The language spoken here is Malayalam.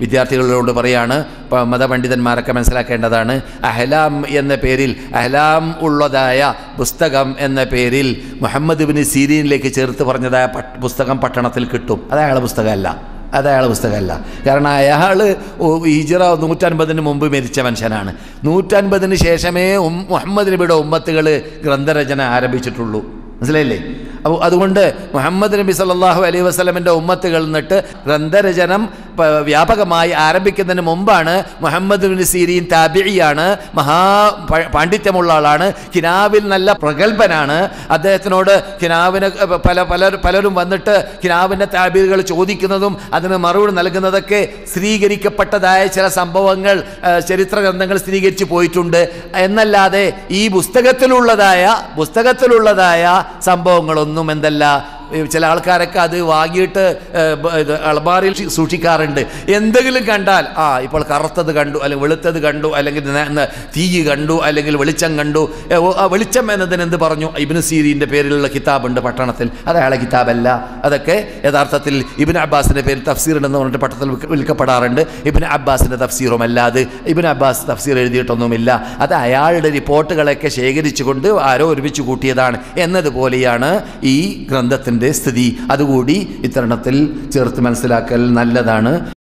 വിദ്യാർത്ഥികളോട് പറയാണ് മതപണ്ഡിതന്മാരൊക്കെ മനസ്സിലാക്കേണ്ടതാണ് അഹ്ലാം എന്ന പേരിൽ അഹ്ലാം ഉള്ളതായ പുസ്തകം എന്ന പേരിൽ മുഹമ്മദ് ബിൻ സീരീനിലേക്ക് ചേർത്ത് പറഞ്ഞതായ പുസ്തകം പട്ടണത്തിൽ കിട്ടും. അത് അയാളെ പുസ്തകമല്ല. അത് അയാളെ പുസ്തകമല്ല. കാരണം അയാൾ ഈജിറ നൂറ്റൻപതിന് മുമ്പ് മരിച്ച മനുഷ്യനാണ്. നൂറ്റൻപതിന് ശേഷമേ മുഹമ്മദ് നബിയുടെ ഉമ്മത്തുകൾ ഗ്രന്ഥരചന ആരംഭിച്ചിട്ടുള്ളൂ. മനസ്സിലായില്ലേ? അപ്പോൾ അതുകൊണ്ട് മുഹമ്മദ് നബി സല്ലല്ലാഹു അലൈഹി വസ്ലമിന്റെ ഉമ്മത്തുകൾ നിന്നിട്ട് ഗ്രന്ഥരചനം വ്യാപകമായി ആരംഭിക്കുന്നതിന് മുമ്പാണ് മുഹമ്മദ് ബിൻ സീരീൻ മഹാ പാണ്ഡിത്യമുള്ള ആളാണ് കിനാവിൽ നല്ല പ്രഗത്ഭനാണ്. അദ്ദേഹത്തിനോട് കിനാവിന് പല പല പലരും വന്നിട്ട് കിനാവിന്റെ താബീറുകൾ ചോദിക്കുന്നതും അതിന് മറുപടി നൽകുന്നതൊക്കെ സ്ഥിരീകരിക്കപ്പെട്ടതായ ചില സംഭവങ്ങൾ ചരിത്ര ഗ്രന്ഥങ്ങൾ സ്ഥിരീകരിച്ചു പോയിട്ടുണ്ട്. എന്നല്ലാതെ ഈ പുസ്തകത്തിലുള്ളതായ പുസ്തകത്തിലുള്ളതായ സംഭവങ്ങളൊന്നും എന്തല്ല. ചില ആൾക്കാരൊക്കെ അത് വാങ്ങിയിട്ട് അളബാറിൽ സൂക്ഷിക്കാറുണ്ട്. എന്തെങ്കിലും കണ്ടാൽ ആ ഇപ്പോൾ കറുത്തത് കണ്ടു അല്ലെങ്കിൽ വെളുത്തത് കണ്ടു അല്ലെങ്കിൽ തീ കണ്ടു അല്ലെങ്കിൽ വെളിച്ചം കണ്ടു വെളിച്ചം എന്നതിന് എന്ത് പറഞ്ഞു? ഇബിന് സീരീന്റെ പേരിലുള്ള കിതാബുണ്ട് പട്ടണത്തിൽ. അത് അയാളെ കിതാബല്ല. അതൊക്കെ യഥാർത്ഥത്തിൽ ഇബിൻ അബ്ബാസിന്റെ പേരിൽ തഫ്സീർ എന്ന് പറഞ്ഞിട്ട് പട്ടണത്തിൽ വിൽക്ക- വിൽക്കപ്പെടാറുണ്ട്. ഇബിൻ അബ്ബാസിന്റെ തഫ്സീറും അല്ലാതെ ഇബിൻ അബ്ബാസ് തഫ്സീർ എഴുതിയിട്ടൊന്നുമില്ല. അത് അയാളുടെ റിപ്പോർട്ടുകളൊക്കെ ശേഖരിച്ചുകൊണ്ട് ആരോ ഒരുമിച്ച് കൂട്ടിയതാണ്. എന്നതുപോലെയാണ് ഈ ഗ്രന്ഥത്തിന്റെ സ്ഥിതി അതുകൂടി ഇത്തരണത്തിൽ ചേർത്ത് മനസ്സിലാക്കൽ നല്ലതാണ്.